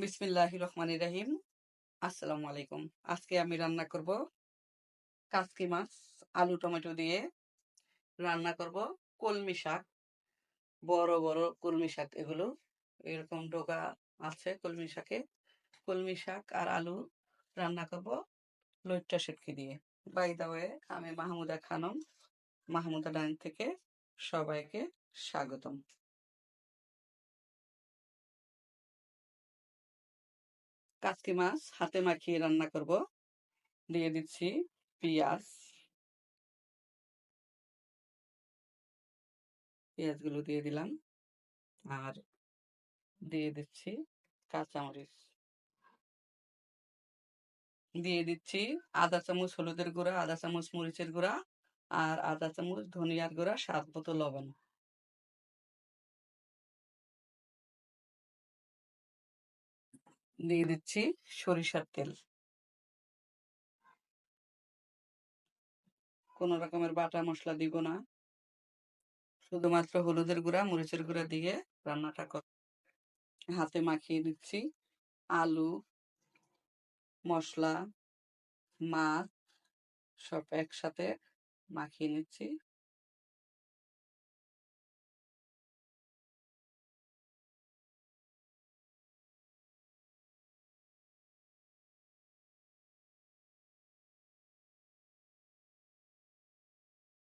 বিসমিল্লাহ রহমান রাহিম। আসসালামু আলাইকুম। আজকে আমি রান্না করব কাসকি মাছ, আলু, টমেটো দিয়ে। রান্না করব কলমি শাক, বড় বড় কলমি শাক এগুলো। এরকম ডোকা আছে কলমি শাকে। কলমি শাক আর আলু রান্না করব লইট্টা শুটকি দিয়ে। বাই দা ওয়ে আমি মাহমুদা খানম, মাহমুদা ডাইন থেকে সবাইকে স্বাগতম। কাচকি মাছ হাতে মাখিয়ে রান্না করব। দিয়ে দিচ্ছি পেঁয়াজ। পেঁয়াজগুলো দিয়ে দিলাম। আর দিয়ে দিচ্ছি কাঁচামরিচ। দিয়ে দিচ্ছি আধা চামচ হলুদের গুঁড়া, আধা চামচ মরিচের গুঁড়া আর আধা চামচ ধনিয়ার গুঁড়া, স্বাদ মতো লবণ। দিয়ে দিচ্ছি সরিষার তেল। কোন রকমের বাটা মশলা দিব না। শুধুমাত্র হলুদের গুঁড়া, মরিচের গুঁড়া দিয়ে রান্নাটা কর হাতে মাখিয়ে দিচ্ছি আলু, মশলা, মাছ সব একসাথে মাখিয়ে নিচ্ছি।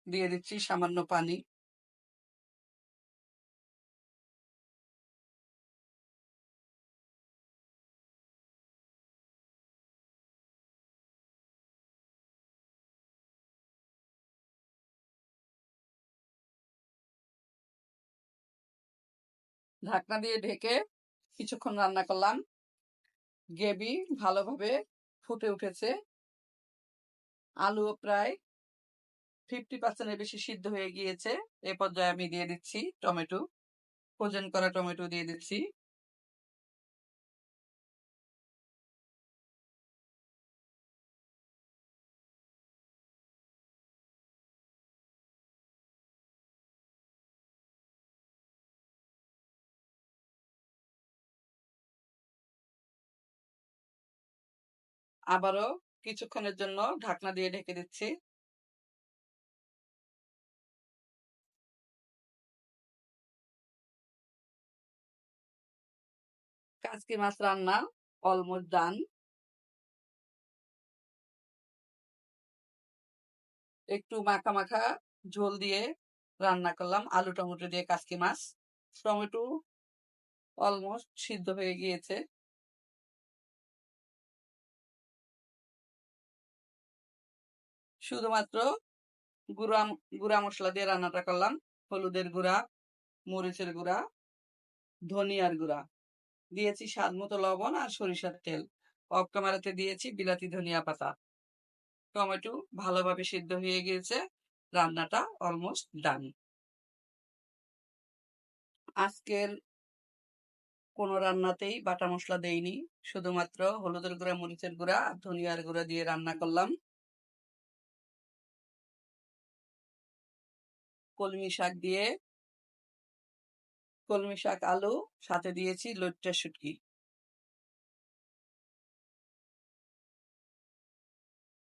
দিয়ে দিচ্ছি সামান্য পানি। ঢাকনা দিয়ে ঢেকে কিছুক্ষণ রান্না করলাম। গ্রেভি ভালোভাবে ফুটে উঠেছে। আলুও প্রায় ফিফটি পার্সেন্টের বেশি সিদ্ধ হয়ে গিয়েছে। এ পর্যায়ে আমি দিয়ে দিচ্ছি টমেটো। ফ্রোজেন করা টমেটো দিয়ে দিচ্ছি। আবারও কিছুক্ষণের জন্য ঢাকনা দিয়ে ঢেকে দিচ্ছি। কাজকি মাছ রান্না অলমোস্ট ডান একটু মাখা মাখা ঝোল দিয়ে রান্না করলাম, আলু টমেটো দিয়ে কাজকি মাছ। টমেটো অলমোস্ট সিদ্ধ হয়ে গিয়েছে। শুধুমাত্র গুঁড়া গুঁড়া মশলা দিয়ে রান্নাটা করলাম। হলুদের গুঁড়া, মরিচের গুঁড়া, ধনিয়ার গুঁড়া। দিয়েছি স্বাদ মতো লবণ আর সরিষার তেল। অফ ক্যামেরাতে দিয়েছি বিলাতি ধনিয়া পাতা। টমেটো ভালোভাবে সিদ্ধ হয়ে গিয়েছে। রান্নাটা অলমোস্ট ডান আজকের কোনো রান্নাতেই বাটা মশলা দেইনি। শুধুমাত্র হলুদের গুঁড়া, মরিচের গুঁড়া আর ধনিয়ার গুঁড়া দিয়ে রান্না করলাম। কলমি শাক দিয়ে কলমি শাক, আলু, সাথে দিয়েছি লইট্টা শুটকি।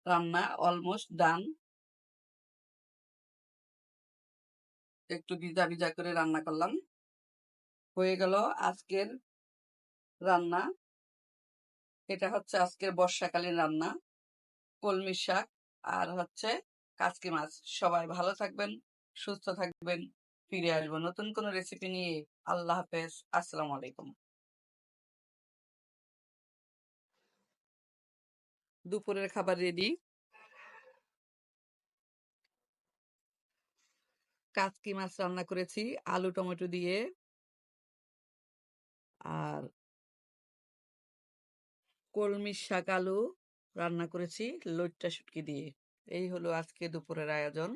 রান্না অলমোস্ট ডান একটু ভিজা ভিজা করে রান্না করলাম। হয়ে গেল আজকের রান্না। এটা হচ্ছে আজকের বর্ষাকালীন রান্না। কলমি শাক আর হচ্ছে কাচকি মাছ। সবাই ভালো থাকবেন, সুস্থ থাকবেন। ফিরে আসব। নতুন কোনো রেসিপি নিয়ে আল্লাহ হাফেজ। আসসালামু আলাইকুম। দুপুরের খাবার রেডি কাচকি মাছ রান্না করেছি, আলু, টমেটো দিয়ে। আর কলমি শাক, আলু রান্না করেছি, লইট্টা, শুটকি দিয়ে। এই হলো আজকে দুপুরের আয়োজন।